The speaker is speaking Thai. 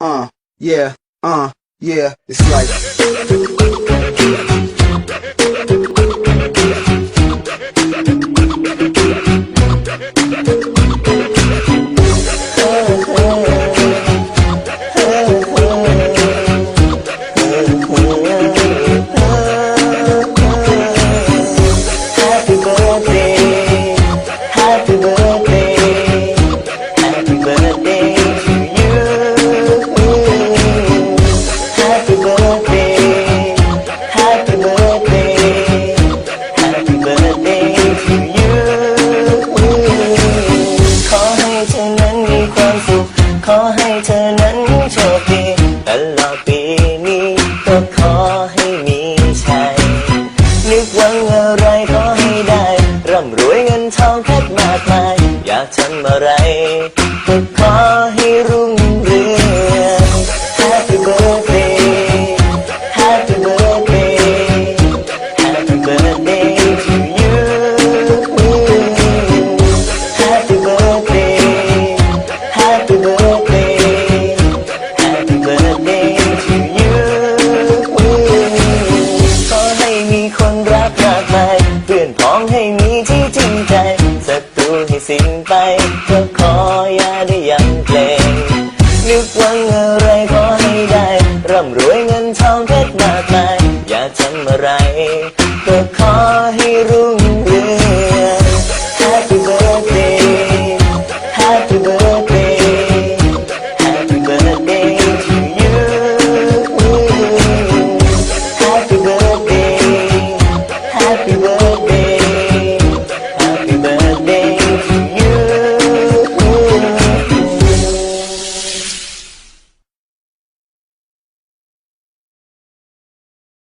uh, yeah, uh, yeah, it's like. สุข ขอให้เธอนั้นโชคดีตลอดปีนี้ก็ขอให้มีชัยนึกหวังอะไรขอให้ได้ ร่ำรวยเงินทองแค่มากมาย อยากทำอะไรก็ขอให้รุ่ง สิ้นไปก็ขออย่าได้ยังเกรงนึกหวังอะไรขอให้ได้ ร่ำรวยเงินทองเพชรมากมาย อย่าทำอะไรก็ขอให้รู้